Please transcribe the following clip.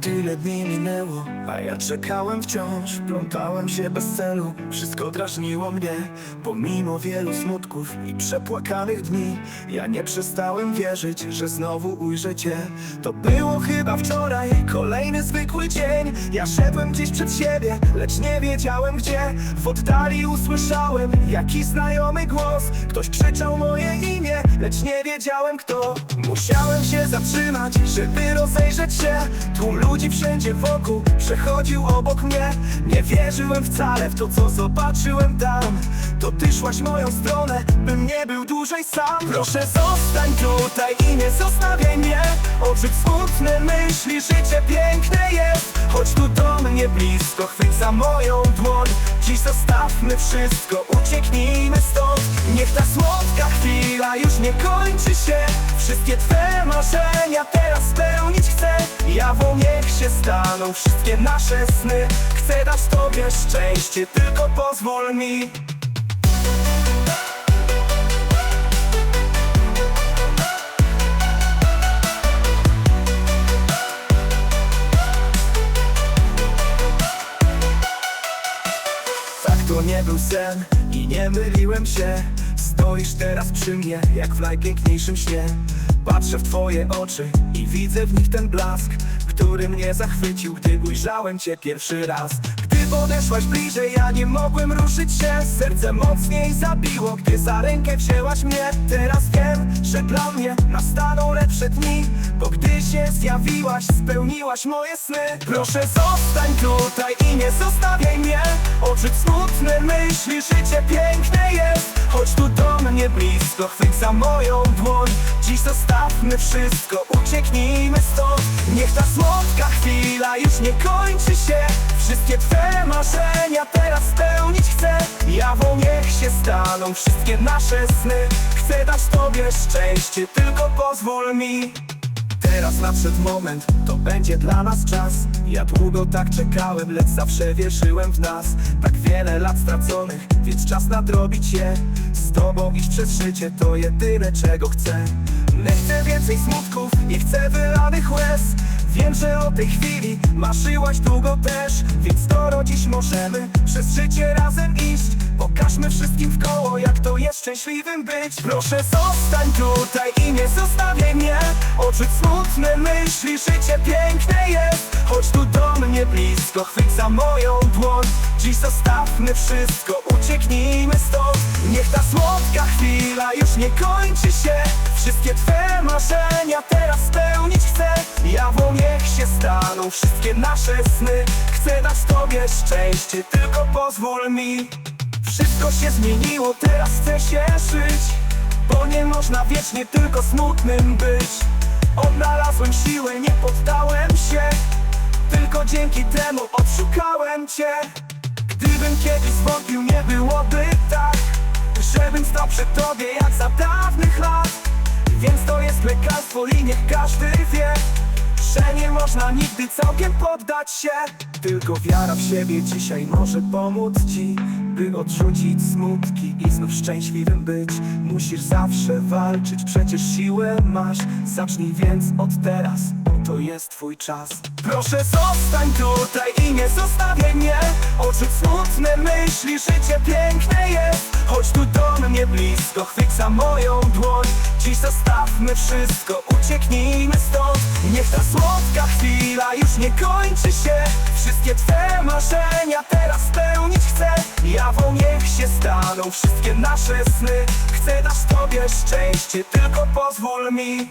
Tyle dni minęło, a ja czekałem wciąż. Plątałem się bez celu, wszystko drażniło mnie. Pomimo wielu smutków i przepłakanych dni Ja nie przestałem wierzyć, że znowu ujrzę cię. To było chyba wczoraj, kolejny zwykły dzień. Ja szedłem gdzieś przed siebie, lecz nie wiedziałem gdzie. W oddali usłyszałem jakiś znajomy głos. Ktoś krzyczał moje imię, lecz nie wiedziałem kto. Musiałem się zatrzymać, żeby rozejrzeć się. Tu ludzi wszędzie wokół, przechodził obok mnie. Nie wierzyłem wcale w to, co zobaczyłem tam. To ty szłaś moją stronę, bym nie był dłużej sam. Proszę. Zostań tutaj i nie zostawiaj mnie. Odrzuć smutne myśli, życie piękne jest. Chodź tu do mnie blisko, chwyć za moją dłoń. Dziś zostawmy wszystko, ucieknijmy stąd. Niech ta słodka chwila już nie kończy się Wszystkie Twe marzenia teraz spełnić chcę. Jawą niech się staną wszystkie nasze sny. Chcę dać Tobie szczęście, tylko pozwól mi. Tak to nie był sen i nie myliłem się Stoisz teraz przy mnie jak w najpiękniejszym śnie. Patrzę w twoje oczy i widzę w nich ten blask Który mnie zachwycił, gdy ujrzałem cię pierwszy raz Podeszłaś bliżej, ja nie mogłem ruszyć się. Serce mocniej zabiło, gdy za rękę wzięłaś mnie. Teraz wiem, że dla mnie nastaną lepsze dni Bo gdy się zjawiłaś, spełniłaś moje sny. Proszę zostań tutaj i nie zostawiaj mnie. Odrzuć smutne myśli, życie piękne jest. Chodź tu do mnie blisko, chwyć za moją dłoń. Dziś zostawmy wszystko, ucieknijmy stąd. Niech ta słodka chwila już nie kończy się. Wszystkie Twe marzenia teraz spełnić chcę. Jawą niech się staną wszystkie nasze sny. Chcę dać Tobie szczęście, tylko pozwól mi. Teraz nadszedł moment, to będzie dla nas czas. Ja długo tak czekałem, lecz zawsze wierzyłem w nas. Tak wiele lat straconych, więc czas nadrobić je. Z tobą iść przez życie, to jedyne czego chcę. Nie chcę więcej smutków, nie chcę wylanych łez Wiem, że o tej chwili marzyłaś długo też Więc to dziś możemy przez życie razem iść Pokażmy wszystkim w koło, jak to jest szczęśliwym być. Proszę zostań tutaj i nie zostawiaj mnie. Odrzuć smutne myśli, życie piękne jest. Chodź tu do mnie blisko, chwyć za moją dłoń. Dziś zostawmy wszystko, ucieknijmy stąd. Niech ta słodka chwila już nie kończy się. Wszystkie Twe marzenia teraz spełnić chcę. Jawą niech się staną wszystkie nasze sny. Chcę dać Tobie szczęście, tylko pozwól mi Wszystko się zmieniło, teraz chcę się żyć. Bo nie można wiecznie tylko smutnym być. Odnalazłem siłę, nie poddałem się. Tylko dzięki temu odszukałem Cię. Gdybym kiedyś zwątpił, nie byłoby tak Żebym stał przy Tobie jak za dawnych lat. Więc to jest lekarstwo i niech każdy wie że nie można nigdy całkiem poddać się. Tylko wiara w siebie dzisiaj może pomóc ci By odrzucić smutki i znów szczęśliwym być. Musisz zawsze walczyć, przecież siłę masz. Zacznij więc od teraz, bo to jest twój czas. Proszę zostań tutaj i nie zostawiaj mnie. Odrzuć smutne myśli, życie piękne jest. Chodź tu do mnie blisko, chwyć za moją dłoń. Dziś zostawmy wszystko, ucieknijmy stąd. Niech ta słodka chwila już nie kończy się. Wszystkie Twe marzenia teraz spełnić staną wszystkie nasze sny. Chcę dać Tobie szczęście, tylko pozwól mi.